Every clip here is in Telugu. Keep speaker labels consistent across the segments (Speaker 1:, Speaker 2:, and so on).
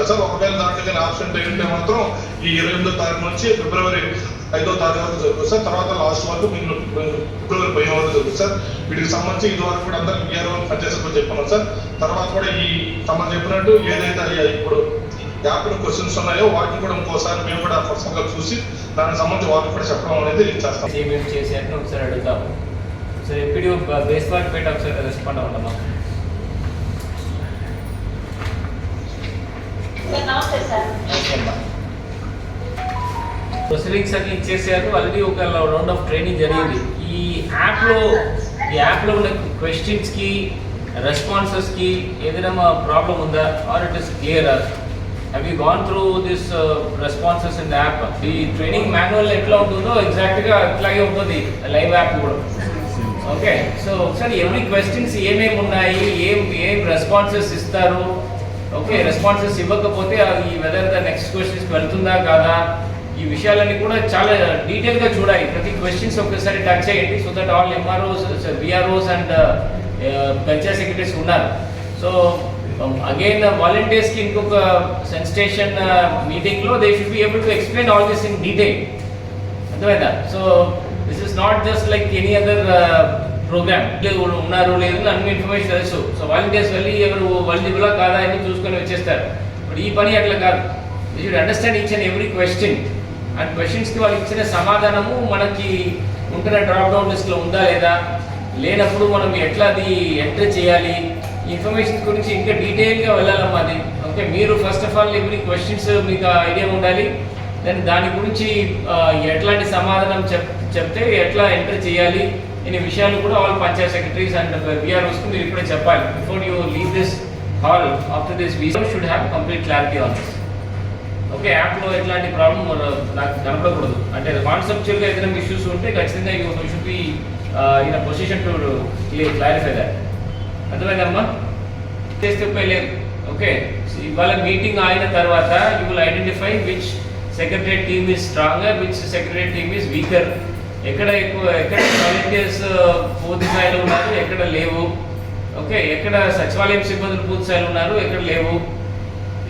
Speaker 1: చేస్తారు సార్ ఒకవేళ దాంట్లో కానీ ఆప్షన్ పే ఉంటే మాత్రం ఈ ఇరవై ఎనిమిదో తారీఖు నుంచి ఫిబ్రవరి ఐదో తారీఖు వరకు జరుగుతుంది సార్. తర్వాత లాస్ట్ వరకు మీరు ఫిబ్రవరి పదిహేను వరకు జరుగుతుంది సార్. వీటికి సంబంధించి ఇది వరకు కూడా అందరూ ఇయర్ పనిచేస్తామని చెప్పాను సార్. తర్వాత కూడా ఈ తమ చెప్పినట్టు ఏదైతే ఇప్పుడు యాప్లో క్వశ్చన్స్ ఉన్నాయో వాటిని కూడా ఇంకోసారి మేము కూడా పర్సనల్గా చూసి దానికి సంబంధించి వాళ్ళకి కూడా చెప్పడం అనేది చేస్తాం.
Speaker 2: ఏమేమి చేశారని ఒకసారి అడుగుతాము. ఒకసారి ఎప్పుడు బేస్ వాటి పెట్టి ఒకసారి రెస్పాండ్ అవ్వడమ్మా
Speaker 3: సార్ నమస్తే సార్
Speaker 2: ప్రొసీడింగ్స్ అన్ని ఇచ్చేసారు ఆల్రెడీ ఒక రౌండ్ ఆఫ్ ట్రైనింగ్ జరిగింది. ఈ యాప్లో ఈ యాప్లో ఉన్న క్వశ్చన్స్కి రెస్పాన్సెస్కి ఏదైనా ప్రాబ్లం ఉందా? Or it is clear have you gone through this responses in the app ఈ ట్రైనింగ్ మాన్యువల్ ఎట్లా ఉంటుందో ఎగ్జాక్ట్గా అట్లాగే ఉంటుంది లైవ్ యాప్ కూడా. ఓకే సో ఒకసారి ఎవ్రీ క్వశ్చన్స్ ఏమేమి ఉన్నాయి? ఏం ఏం రెస్పాన్సెస్ ఇస్తారు? ఓకే రెస్పాన్సెస్ ఇవ్వకపోతే ఈ వెదర్ ద నెక్స్ట్ క్వశ్చన్స్ వెళ్తుందా కాదా? ఈ విషయాలన్నీ కూడా చాలా డీటెయిల్గా చూడాలి. ప్రతి క్వశ్చన్స్ ఒకసారి టచ్ చేయండి. So that all MROs VROs and panchayat secretaries ఉన్నారు. సో అగైన్ వాలంటీర్స్కి ఇంకొక సెన్స్టేషన్ మీటింగ్లో they should be able to explain all this in detail అర్థమైందా? So this is not just like any other programme. ఉన్నారు లేదు అన్ని ఇన్ఫర్మేషన్ తెలుసు. సో వాలంటీర్స్ వెళ్ళి ఎవరు వల్లిబులా కాదా అని చూసుకొని వచ్చేస్తారు. ఇప్పుడు ఈ పని అట్లా కాదు. You should understand each and every question and క్వశ్చన్స్కి వాళ్ళు ఇచ్చిన సమాధానము మనకి ఉంటున్న డ్రాప్ డౌన్ లిస్ట్లో ఉందా లేదా లేనప్పుడు మనం ఎట్లా అది ఎంటర్ చేయాలి ఇన్ఫర్మేషన్ గురించి ఇంకా డీటెయిల్గా వెళ్ళాలమ్మా అది. ఓకే మీరు first of all every questions మీకు ఐడియా ఉండాలి. దెన్ దాని గురించి ఎట్లాంటి సమాధానం చెప్ చెప్తే ఎట్లా ఎంటర్ చేయాలి ఇన్ని విషయాలు కూడా ఆల్ పంచాయత్ సెక్రటరీస్ అండ్ విఆర్ఓస్కి మీరు ఇప్పుడే చెప్పాలి. Before you leave this hall after this వీసో should have complete clarity on this okay యాప్లో ఎట్లాంటి ప్రాబ్లం నాకు కనపడకూడదు. అంటే కాన్సెప్చువల్గా ఏదైనా ఇష్యూస్ ఉంటే ఖచ్చితంగా you should be in position to clarify that అర్థమైందమ్మా చేస్తే లేదు. ఓకే ఇవాళ మీటింగ్ అయిన తర్వాత you will identify which secretary team is stronger which secretary team is weaker ఎక్కడ ఎక్కువ ఎక్కడ వాలంటీర్స్ పూర్తి స్థాయిలో ఉన్నారు ఎక్కడ లేవు. ఓకే ఎక్కడ సచివాలయం సిబ్బందులు పూర్తి స్థాయిలో ఉన్నారు ఎక్కడ లేవు.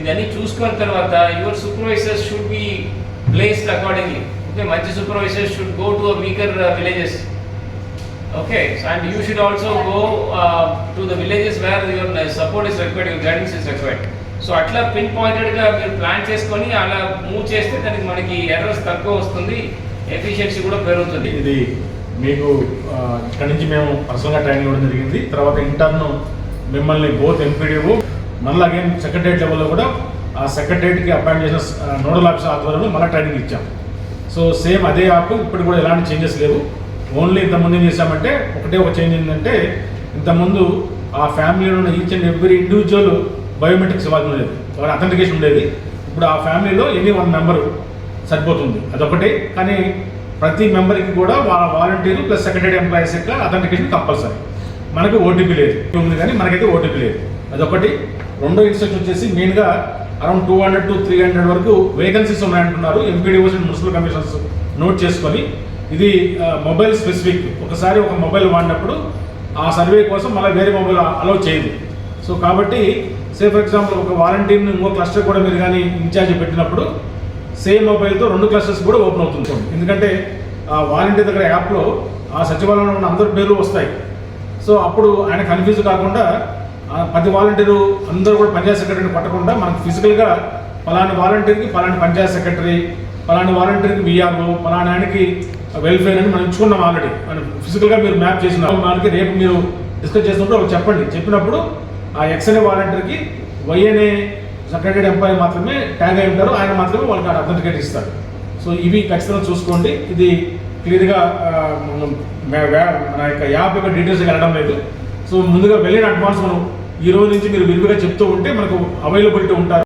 Speaker 2: ఇదన్నీ చూసుకున్న తర్వాత your supervisors should be placed accordingly okay మంచి supervisors should go to weaker villages okay and you should also go to the villages where your support is required your guidance is required so అట్లా పిన్ పాయింటెడ్గా మీరు ప్లాన్ చేసుకొని అలా మూవ్ చేస్తే దానికి మనకి ఎర్రర్స్ తక్కువ వస్తుంది. ఎఫిషియన్సీ కూడా పెరుగుతుంది.
Speaker 4: ఇది మీకు ఇక్కడి ఇక్కడ నుంచి మేము పర్సనల్గా ట్రైనింగ్ ఇవ్వడం జరిగింది. తర్వాత ఇంటర్న్ మిమ్మల్ని బోత్ ఎంపీడీఓ మళ్ళీ అగైన్ సెక్రటరేట్ లెవెల్లో కూడా ఆ సెక్రటరేట్కి అపాయింట్ చేసిన నోడల్ ఆఫీసర్ ఆధ్వర్యంలో మళ్ళీ ట్రైనింగ్ ఇచ్చాం. సో సేమ్ అదే యాప్ ఇప్పుడు కూడా ఎలాంటి చేంజెస్ లేవు. ఓన్లీ ఇంతకుముందు ఏం చేశామంటే ఒకటే ఒక చేంజ్ ఏంటంటే ఇంతకుముందు ఆ ఫ్యామిలీలో ఉన్న each and every individual biometrics ఇవ్వాల్సి ఉండేది. అథెంటికేషన్ ఉండేది. ఇప్పుడు ఆ ఫ్యామిలీలో ఎనీ వన్ మెంబరు సరిపోతుంది. అదొకటి. కానీ ప్రతి మెంబర్కి కూడా వాళ్ళ వాలంటీర్లు ప్లస్ సెక్రటరీ ఎంప్లాయీస్ యొక్క అథెంటికేషన్ కంపల్సరీ మనకు ఓటీపీ లేదు. ఉంది కానీ మనకైతే ఓటీపీ లేదు. అదొకటి. రెండో ఇన్స్ట్రక్షన్ వచ్చేసి మెయిన్గా around two hundred to three hundred వరకు vacancies ఉన్నాయంటున్నారు. MPDOs and municipal commissions note చేసుకొని. ఇది మొబైల్ స్పెసిఫిక్. ఒకసారి ఒక మొబైల్ వాడినప్పుడు ఆ సర్వే కోసం మళ్ళీ వేరే మొబైల్ అలౌ చేయదు. సో కాబట్టి సే ఫర్ ఎగ్జాంపుల్ ఒక వాలంటీర్ని ఇంకో క్లస్టర్ కూడా మీరు కానీ ఇన్ఛార్జ్ పెట్టినప్పుడు సేమ్ మొబైల్తో రెండు క్లస్టర్స్ కూడా ఓపెన్ అవుతుంది. ఎందుకంటే ఆ వాలంటీర్ దగ్గర యాప్లో ఆ సచివాలయంలో ఉన్న అందరి పేర్లు వస్తాయి. సో అప్పుడు ఆయన కన్ఫ్యూజ్ కాకుండా పది ప్రతి వాలంటీరు అందరూ కూడా పంచాయత్ సెక్రటరీని పట్టకుండా మనకు ఫిజికల్గా పలాని వాలంటీర్కి పలాని పంచాయత్ సెక్రటరీ పలాని వాలంటీర్కి విఆర్ఓ పలాని ఆయనకి వెల్ఫేర్ అని మనం ఇచ్చుకున్నాం ఆల్రెడీ. మనం ఫిజికల్గా మీరు మ్యాప్ చేసిన మనకి రేపు మీరు డిస్కస్ చేసినప్పుడు ఒకటి చెప్పండి. చెప్పినప్పుడు ఆ ఎక్స్ అనే వాలంటీర్కి వై అనే సెక్రటరీ ఎంప్లాయీ మాత్రమే ట్యాగ్ అయి ఉంటారు. ఆయన మాత్రమే వాళ్ళకి అథెంటికేట్ ఇస్తారు. సో ఇవి ఖచ్చితంగా చూసుకోండి. ఇది క్లియర్గా మన యొక్క యాప్ యొక్క డీటెయిల్స్ వెళ్ళడం లేదు. సో ముందుగా వెళ్ళిన అడ్వాన్స్ మనం ఈ రోజు నుంచి మీరు విరివిగా చెప్తూ ఉంటే మనకు అవైలబిలిటీ ఉంటారు.